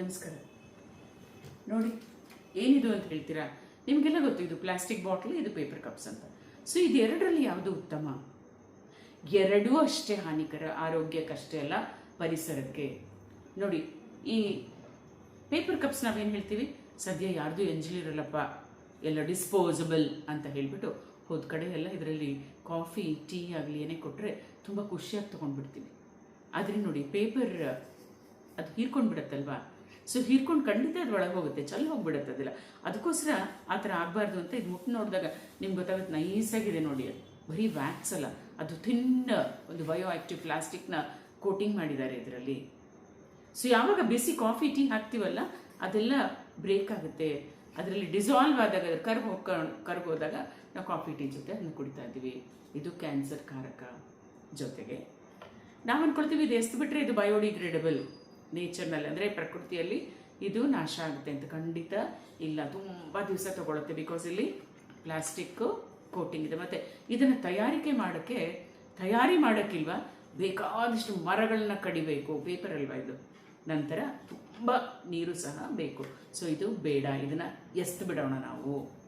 ನಮಸ್ಕಾರ. ನೋಡಿ, ಏನಿದು ಅಂತ ಹೇಳ್ತೀರಾ? ನಿಮಗೆಲ್ಲ ಗೊತ್ತು, ಇದು ಪ್ಲಾಸ್ಟಿಕ್ ಬಾಟ್ಲ್, ಇದು ಪೇಪರ್ ಕಪ್ಸ್ ಅಂತ. ಸೊ, ಇದು ಎರಡರಲ್ಲಿ ಯಾವುದು ಉತ್ತಮ? ಎರಡೂ ಅಷ್ಟೇ ಹಾನಿಕರ, ಆರೋಗ್ಯಕ್ಕಷ್ಟೇ ಅಲ್ಲ, ಪರಿಸರಕ್ಕೆ. ನೋಡಿ, ಈ ಪೇಪರ್ ಕಪ್ಸ್ ನಾವೇನು ಹೇಳ್ತೀವಿ? ಸದ್ಯ ಯಾರ್ದು ಎಂಜಲಿರಲ್ಲಪ್ಪ ಎಲ್ಲ ಡಿಸ್ಪೋಸಬಲ್ ಅಂತ ಹೇಳಿಬಿಟ್ಟು ಹೋದ ಕಡೆ ಎಲ್ಲ ಇದರಲ್ಲಿ ಕಾಫಿ, ಟೀ ಆಗಲಿ, ಏನೇ ಕೊಟ್ಟರೆ ತುಂಬ ಖುಷಿಯಾಗಿ ತೊಗೊಂಡ್ಬಿಡ್ತೀವಿ. ಆದರೆ ನೋಡಿ, ಪೇಪರ್ ಅದು ಹೀರ್ಕೊಂಡು ಬಿಡತ್ತಲ್ವಾ ಸೊ ಹೀರ್ಕೊಂಡು ಖಂಡಿತ ಅದ್ರೊಳಗೆ ಹೋಗುತ್ತೆ. ಚಲ್ ಹೋಗ್ಬಿಡುತ್ತೆ ಅದೆಲ್ಲ. ಅದಕ್ಕೋಸ್ಕರ ಆ ಥರ ಆಗಬಾರ್ದು ಅಂತ ಇದು ಮುಟ್ಟು ನೋಡಿದಾಗ ನಿಮ್ಗೆ ಗೊತ್ತಾಗುತ್ತೆ ನೈಸಾಗಿದೆ ನೋಡಿ ಅದು. ಬರೀ ವ್ಯಾಕ್ಸ್ ಅಲ್ಲ, ಅದು ತಿನ್ನ ಒಂದು ಬಯೋ ಆಕ್ಟಿವ್ ಪ್ಲಾಸ್ಟಿಕ್ನ ಕೋಟಿಂಗ್ ಮಾಡಿದ್ದಾರೆ ಇದರಲ್ಲಿ. ಸೊ ಯಾವಾಗ ಬಿಸಿ ಕಾಫಿ, ಟೀ ಹಾಕ್ತೀವಲ್ಲ, ಅದೆಲ್ಲ ಬ್ರೇಕ್ ಆಗುತ್ತೆ. ಅದರಲ್ಲಿ ಡಿಸಾಲ್ವ್ ಆದಾಗ ಅದು ಕರ್ಗ್ ಹೋದಾಗ ನಾವು ಕಾಫಿ, ಟೀ ಜೊತೆ ಅದನ್ನು ಕುಡಿತಾ ಇದ್ದೀವಿ. ಇದು ಕ್ಯಾನ್ಸರ್ ಕಾರಕ ಜೊತೆಗೆ. ನಾವು ಅಂದ್ಕೊಳ್ತೀವಿ ಇದು ಎಷ್ಟು ಬಿಟ್ಟರೆ ಇದು ಬಯೋಡಿಗ್ರೇಡಬಲ್ ನೇಚರ್ನಲ್ಲಿ ಅಂದರೆ ಪ್ರಕೃತಿಯಲ್ಲಿ ಇದು ನಾಶ ಆಗುತ್ತೆ ಅಂತ. ಖಂಡಿತ ಇಲ್ಲ. ತುಂಬ ದಿವಸ ತಗೊಳುತ್ತೆ ಬಿಕಾಸ್ ಇಲ್ಲಿ ಪ್ಲಾಸ್ಟಿಕ್ಕು ಕೋಟಿಂಗ್ ಇದೆ. ಮತ್ತು ಇದನ್ನು ತಯಾರಿಕೆ ಮಾಡೋಕ್ಕೆ, ತಯಾರಿ ಮಾಡೋಕ್ಕಿಲ್ವ? ಬೇಕಾದಷ್ಟು ಮರಗಳನ್ನ ಕಡಿಬೇಕು. ಪೇಪರ್ ಅಲ್ವಾ ಇದು? ನಂತರ ತುಂಬ ನೀರು ಸಹ ಬೇಕು. ಸೊ ಇದು ಬೇಡ. ಇದನ್ನು ಎಸ್ತು ಬಿಡೋಣ ನಾವು.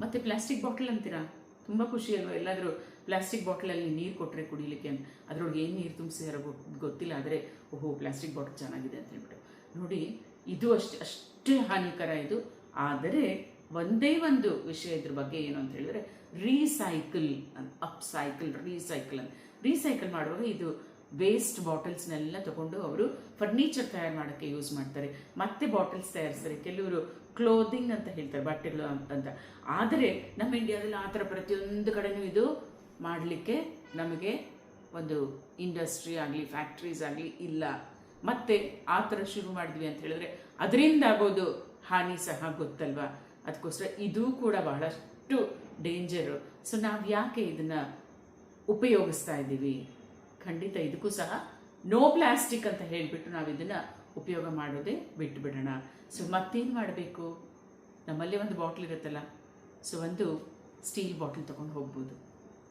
ಮತ್ತೆ ಪ್ಲಾಸ್ಟಿಕ್ ಬಾಟಲ್ ಅಂತೀರಾ? ತುಂಬ ಖುಷಿ ಅಲ್ವಾ? ಎಲ್ಲಾದರೂ ಪ್ಲಾಸ್ಟಿಕ್ ಬಾಟ್ಲಲ್ಲಿ ನೀರು ಕೊಟ್ಟರೆ ಕುಡಿಲಿಕ್ಕೆ ಅಂತ. ಅದರೊಳಗೆ ಏನು ನೀರು ತುಂಬಿಸಿದಾರೋ ಗೊತ್ತಿಲ್ಲ, ಆದರೆ ಓಹೋ, ಪ್ಲಾಸ್ಟಿಕ್ ಬಾಟಲ್ ಚೆನ್ನಾಗಿದೆ ಅಂತ ಹೇಳ್ಬಿಟ್ಟು. ನೋಡಿ, ಇದು ಅಷ್ಟೇ ಅಷ್ಟೇ ಹಾನಿಕರ ಇದು. ಆದರೆ ಒಂದೇ ಒಂದು ವಿಷಯ ಇದ್ರ ಬಗ್ಗೆ ಏನು ಅಂತ ಹೇಳಿದ್ರೆ ರೀಸೈಕಲ್ ಅಪ್ ಸೈಕಲ್ ರೀಸೈಕಲ್ ಅಂತ ರೀಸೈಕಲ್ ಮಾಡುವಾಗ ಇದು ವೇಸ್ಟ್ ಬಾಟಲ್ಸ್ನೆಲ್ಲ ತಗೊಂಡು ಅವರು ಫರ್ನಿಚರ್ ತಯಾರು ಮಾಡೋಕ್ಕೆ ಯೂಸ್ ಮಾಡ್ತಾರೆ. ಮತ್ತೆ ಬಾಟಲ್ಸ್ ತಯಾರಿಸ್ತಾರೆ. ಕೆಲವರು ಕ್ಲೋದಿಂಗ್ ಅಂತ ಹೇಳ್ತಾರೆ, ಬಟ್ಟೆಗಳು ಅಂತ. ಆದರೆ ನಮ್ಮ ಇಂಡಿಯಾದಲ್ಲಿ ಆ ಥರ ಪ್ರತಿಯೊಂದು ಕಡೆನೂ ಇದು ಮಾಡಲಿಕ್ಕೆ ನಮಗೆ ಒಂದು ಇಂಡಸ್ಟ್ರಿ ಆಗಲಿ ಫ್ಯಾಕ್ಟ್ರೀಸ್ ಆಗಲಿ ಇಲ್ಲ. ಮತ್ತೆ ಆ ಥರ ಶುರು ಮಾಡಿದ್ವಿ ಅಂತ ಹೇಳಿದ್ರೆ ಅದರಿಂದ ಆಗೋದು ಹಾನಿ ಸಹ ಗೊತ್ತಲ್ವಾ? ಅದಕ್ಕೋಸ್ಕರ ಇದೂ ಕೂಡ ಬಹಳಷ್ಟು ಡೇಂಜರು ಸೊ ನಾವು ಯಾಕೆ ಇದನ್ನು ಉಪಯೋಗಿಸ್ತಾ ಇದ್ದೀವಿ? ಖಂಡಿತ ಇದಕ್ಕೂ ಸಹ ನೋ ಪ್ಲಾಸ್ಟಿಕ್ ಅಂತ ಹೇಳಿಬಿಟ್ಟು ನಾವು ಇದನ್ನು ಉಪಯೋಗ ಮಾಡೋದೇ ಬಿಟ್ಟುಬಿಡೋಣ ಸೊ ಮತ್ತೇನು ಮಾಡಬೇಕು? ನಮ್ಮಲ್ಲಿ ಒಂದು ಬಾಟ್ಲ್ ಇರುತ್ತಲ್ಲ ಸೊ ಒಂದು ಸ್ಟೀಲ್ ಬಾಟ್ಲ್ ತೊಗೊಂಡು ಹೋಗ್ಬೋದು.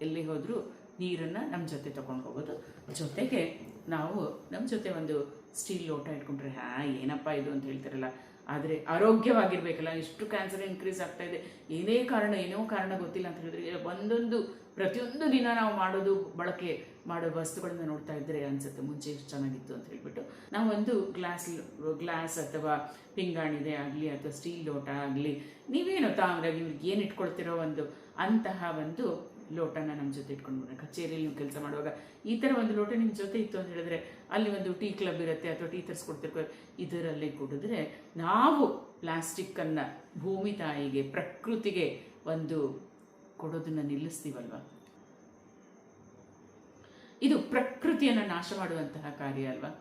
ಎಲ್ಲಿ ಹೋದರೂ ನೀರನ್ನು ನಮ್ಮ ಜೊತೆ ತೊಗೊಂಡು ಹೋಗೋದು. ಜೊತೆಗೆ ನಾವು ನಮ್ಮ ಜೊತೆ ಒಂದು ಸ್ಟೀಲ್ ಲೋಟ ಇಟ್ಕೊಂಡ್ರೆ, ಹಾ, ಏನಪ್ಪ ಇದು ಅಂತ ಹೇಳ್ತಾರಲ್ಲ. ಆದರೆ ಆರೋಗ್ಯವಾಗಿರ್ಬೇಕಲ್ಲ ಎಷ್ಟು ಕ್ಯಾನ್ಸರ್ ಇನ್ಕ್ರೀಸ್ ಆಗ್ತಾ ಇದೆ. ಏನೇ ಕಾರಣ, ಏನೋ ಕಾರಣ ಗೊತ್ತಿಲ್ಲ ಅಂತ ಹೇಳಿದ್ರೆ ಒಂದೊಂದು, ಪ್ರತಿಯೊಂದು ದಿನ ನಾವು ಮಾಡೋದು, ಬಳಕೆ ಮಾಡೋ ವಸ್ತುಗಳನ್ನ ನೋಡ್ತಾ ಇದ್ರೆ ಅನ್ಸುತ್ತೆ, ಮುಂಚೆ ಎಷ್ಟು ಚೆನ್ನಾಗಿತ್ತು ಅಂತ ಹೇಳ್ಬಿಟ್ಟು. ನಾವು ಒಂದು ಗ್ಲಾಸ್ ಗ್ಲಾಸ್ ಅಥವಾ ಪಿಂಗಾಣಿದೆ ಆಗಲಿ ಅಥವಾ ಸ್ಟೀಲ್ ಲೋಟ ಆಗಲಿ, ನೀವೇನು ತಾಮ್ರ ಇವ್ರಿಗೆ ಏನು ಇಟ್ಕೊಳ್ತಿರೋ ಒಂದು ಅಂತಹ ಒಂದು ಲೋಟನ ನಮ್ಮ ಜೊತೆ ಇಟ್ಕೊಂಡು ಕಚೇರಿಯಲ್ಲಿ ನೀವು ಕೆಲಸ ಮಾಡುವಾಗ ಈ ಥರ ಒಂದು ಲೋಟ ನಿಮ್ಮ ಜೊತೆ ಇತ್ತು ಅಂತ ಹೇಳಿದ್ರೆ ಅಲ್ಲಿ ಒಂದು ಟೀ ಕ್ಲಬ್ ಇರುತ್ತೆ ಅಥವಾ ಟೀ ತರಿಸ್ಕೊಡ್ತಿರ್ಕೋ ಇದರಲ್ಲಿ ಕುಡಿದ್ರೆ ನಾವು ಪ್ಲಾಸ್ಟಿಕ್ಕನ್ನು ಭೂಮಿ ತಾಯಿಗೆ, ಪ್ರಕೃತಿಗೆ ಒಂದು ಕೊಡೋದನ್ನು ನಿಲ್ಲಿಸ್ತೀವಲ್ವ? ಇದು ಪ್ರಕೃತಿಯನ್ನು ನಾಶ ಮಾಡುವಂತಹ ಕಾರ್ಯ ಅಲ್ವಾ?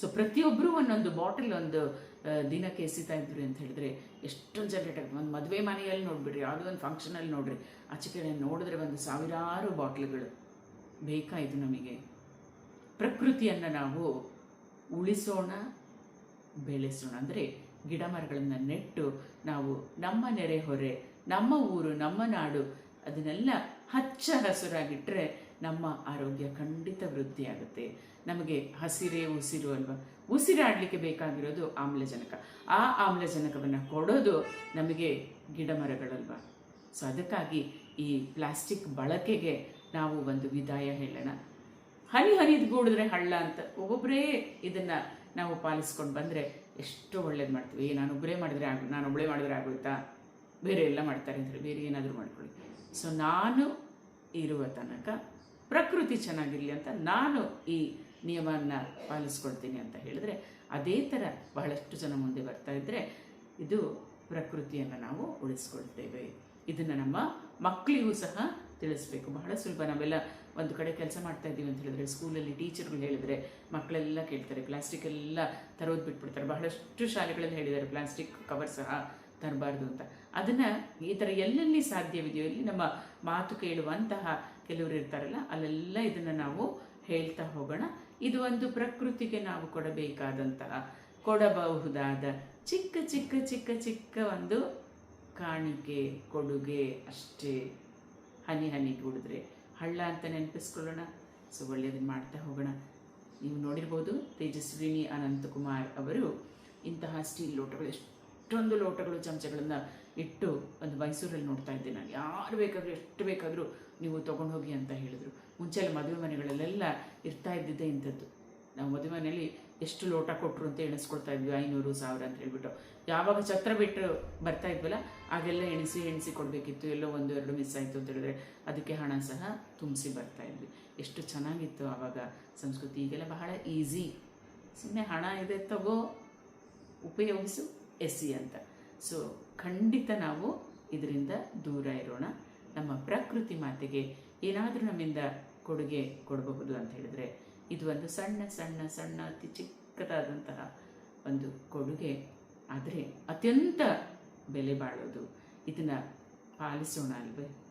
ಸೊ ಪ್ರತಿಯೊಬ್ಬರೂ ಒಂದೊಂದು ಬಾಟಲ್ ಒಂದು ದಿನಕ್ಕೆ ಎಸಿತಾ ಇದ್ರು ಅಂತ ಹೇಳಿದ್ರೆ ಎಷ್ಟೊಂದು ಜನರೇಟ್ ಒಂದು ಮದುವೆ ಮನೆಯಲ್ಲಿ ನೋಡ್ಬಿಡ್ರಿ, ಯಾವುದೋ ಒಂದು ಫಂಕ್ಷನಲ್ಲಿ ನೋಡ್ರಿ. ಆಚೆ ಕಡೆ ನೋಡಿದ್ರೆ ಒಂದು ಸಾವಿರಾರು ಬಾಟ್ಲುಗಳು. ಬೇಕಾಯಿತು ನಮಗೆ? ಪ್ರಕೃತಿಯನ್ನು ನಾವು ಉಳಿಸೋಣ, ಬೆಳೆಸೋಣ. ಅಂದರೆ ಗಿಡ ಮರಗಳನ್ನು ನೆಟ್ಟು ನಾವು ನಮ್ಮ ನೆರೆಹೊರೆ ನಮ್ಮ ಊರು, ನಮ್ಮ ನಾಡು, ಅದನ್ನೆಲ್ಲ ಹಚ್ಚ ಹಸುರಾಗಿಟ್ಟರೆ ನಮ್ಮ ಆರೋಗ್ಯ ಖಂಡಿತ ವೃದ್ಧಿಯಾಗುತ್ತೆ. ನಮಗೆ ಹಸಿರೇ ಉಸಿರು ಅಲ್ವಾ? ಉಸಿರಾಡಲಿಕ್ಕೆ ಬೇಕಾಗಿರೋದು ಆಮ್ಲಜನಕ. ಆ ಆಮ್ಲಜನಕವನ್ನು ಕೊಡೋದು ನಮಗೆ ಗಿಡ ಮರಗಳಲ್ವ ಸೊ ಅದಕ್ಕಾಗಿ ಈ ಪ್ಲಾಸ್ಟಿಕ್ ಬಳಕೆಗೆ ನಾವು ಒಂದು ವಿದಾಯ ಹೇಳೋಣ. ಹನಿ ಹನಿದು ಗೂಡಿದ್ರೆ ಹಳ್ಳ ಅಂತ ಒಬ್ಬೊಬ್ಬರೇ ಇದನ್ನು ನಾವು ಪಾಲಿಸ್ಕೊಂಡು ಬಂದರೆ ಎಷ್ಟು ಒಳ್ಳೇದು ಮಾಡ್ತೀವಿ. ನಾನು ಒಬ್ಬರೇ ಮಾಡಿದ್ರೆ ಆಗ, ನಾನು ಒಬ್ಬಳೇ ಮಾಡಿದ್ರೆ ಆಗುತ್ತಾ ಬೇರೆ ಎಲ್ಲ ಮಾಡ್ತಾರೆ ಅಂದರೆ ಬೇರೆ ಏನಾದರೂ ಮಾಡ್ಕೊಳ್ಳಿ. ಸೊ ನಾನು ಇರುವ ತನಕ ಪ್ರಕೃತಿ ಚೆನ್ನಾಗಿರಲಿ ಅಂತ ನಾನು ಈ ನಿಯಮವನ್ನು ಪಾಲಿಸ್ಕೊಳ್ತೀನಿ ಅಂತ ಹೇಳಿದ್ರೆ ಅದೇ ಥರ ಬಹಳಷ್ಟು ಜನ ಮುಂದೆ ಬರ್ತಾ ಇದ್ದರೆ ಇದು ಪ್ರಕೃತಿಯನ್ನು ನಾವು ಉಳಿಸ್ಕೊಳ್ತೇವೆ. ಇದನ್ನು ನಮ್ಮ ಮಕ್ಕಳಿಗೂ ಸಹ ತಿಳಿಸ್ಬೇಕು. ಬಹಳ ಸುಲಭ. ನಾವೆಲ್ಲ ಒಂದು ಕಡೆ ಕೆಲಸ ಮಾಡ್ತಾ ಇದ್ದೀವಿ ಅಂತ ಹೇಳಿದ್ರೆ ಸ್ಕೂಲಲ್ಲಿ ಟೀಚರ್ಗಳು ಹೇಳಿದ್ರೆ ಮಕ್ಕಳೆಲ್ಲ ಕೇಳ್ತಾರೆ. ಪ್ಲಾಸ್ಟಿಕ್ ಎಲ್ಲ ತರೋದು ಬಿಟ್ಬಿಡ್ತಾರೆ. ಬಹಳಷ್ಟು ಶಾಲೆಗಳಲ್ಲಿ ಹೇಳಿದ್ದಾರೆ. ಪ್ಲಾಸ್ಟಿಕ್ ಕವರ್ ಸಹ ತರಬಾರ್ದು ಅಂತ. ಅದನ್ನು ಈ ಥರ ಎಲ್ಲೆಲ್ಲಿ ಸಾಧ್ಯವಿದೆಯೋ, ಇಲ್ಲಿ ನಮ್ಮ ಮಾತು ಕೇಳುವಂತಹ ಕೆಲವರು ಇರ್ತಾರಲ್ಲ, ಅಲ್ಲೆಲ್ಲ ಇದನ್ನು ನಾವು ಹೇಳ್ತಾ ಹೋಗೋಣ. ಇದು ಒಂದು ಪ್ರಕೃತಿಗೆ ನಾವು ಕೊಡಬೇಕಾದಂತಹ, ಕೊಡಬಹುದಾದ ಚಿಕ್ಕ ಚಿಕ್ಕ ಚಿಕ್ಕ ಚಿಕ್ಕ ಒಂದು ಕಾಣಿಕೆ, ಕೊಡುಗೆ ಅಷ್ಟೇ. ಹನಿ ಹನಿ ಕುಡಿದ್ರೆ ಹಳ್ಳ ಅಂತ ನೆನಪಿಸ್ಕೊಳ್ಳೋಣ. ಸೊ ಒಳ್ಳೆಯದನ್ನು ಮಾಡ್ತಾ ಹೋಗೋಣ. ನೀವು ನೋಡಿರ್ಬೋದು ತೇಜಸ್ವಿನಿ ಅನಂತಕುಮಾರ್ ಅವರು ಇಂತಹ ಸ್ಟೀಲ್ ಲೋಟಗಳು ಎಷ್ಟೊಂದು ಲೋಟಗಳು ಚಮಚಗಳನ್ನು ಇಟ್ಟು ಒಂದು ಮೈಸೂರಲ್ಲಿ ನೋಡ್ತಾ ಇದ್ದೆ ನಾನು. ಯಾರು ಬೇಕಾದರೂ, ಎಷ್ಟು ಬೇಕಾದರೂ ನೀವು ತೊಗೊಂಡು ಹೋಗಿ ಅಂತ ಹೇಳಿದರು. ಮುಂಚೆ ಎಲ್ಲ ಮದುವೆ ಮನೆಗಳಲ್ಲೆಲ್ಲ ಇರ್ತಾ ಇದ್ದಿದ್ದೆ ಇಂಥದ್ದು. ನಾವು ಮದುವೆ ಮನೆಯಲ್ಲಿ ಎಷ್ಟು ಲೋಟ ಕೊಟ್ಟರು ಅಂತ ಎಣಿಸ್ಕೊಳ್ತಾ ಇದ್ವಿ. ಐನೂರು, ಸಾವಿರ ಅಂತ ಹೇಳ್ಬಿಟ್ಟು. ಯಾವಾಗ ಛತ್ರ ಬಿಟ್ಟು ಬರ್ತಾ ಇದ್ವಲ್ಲ, ಆಗೆಲ್ಲ ಎಣಿಸಿ ಎಣಿಸಿ ಕೊಡಬೇಕಿತ್ತು. ಎಲ್ಲೋ ಒಂದು ಎರಡು ಮಿಸ್ ಆಯಿತು ಅಂತ ಹೇಳಿದ್ರೆ ಅದಕ್ಕೆ ಹಣ ಸಹ ತುಂಬಿಸಿ ಬರ್ತಾ ಇದ್ವಿ. ಎಷ್ಟು ಚೆನ್ನಾಗಿತ್ತು ಆವಾಗ ಸಂಸ್ಕೃತಿ. ಈಗೆಲ್ಲ ಬಹಳ ಈಸಿ ಸುಮ್ಮನೆ ಹಣ ಇದೆ, ತಗೋ. ಉಪಯೋಗಿಸು. ಎಸಿ ಅಂತ. ಸೊ ಖಂಡಿತ ನಾವು ಇದರಿಂದ ದೂರ ಇರೋಣ. ನಮ್ಮ ಪ್ರಕೃತಿ ಮಾತೆಗೆ ಏನಾದರೂ ನಮ್ಮಿಂದ ಕೊಡುಗೆ ಕೊಡಬಹುದು ಅಂತ ಹೇಳಿದ್ರೆ, ಇದು ಒಂದು ಸಣ್ಣ ಸಣ್ಣ ಸಣ್ಣ, ಅತಿ ಚಿಕ್ಕದಾದಂತಹ ಒಂದು ಕೊಡುಗೆ. ಆದರೆ ಅತ್ಯಂತ ಬೆಲೆ ಬಾಳೋದು. ಇದನ್ನು ಪಾಲಿಸೋಣ ಅಲ್ವೇ?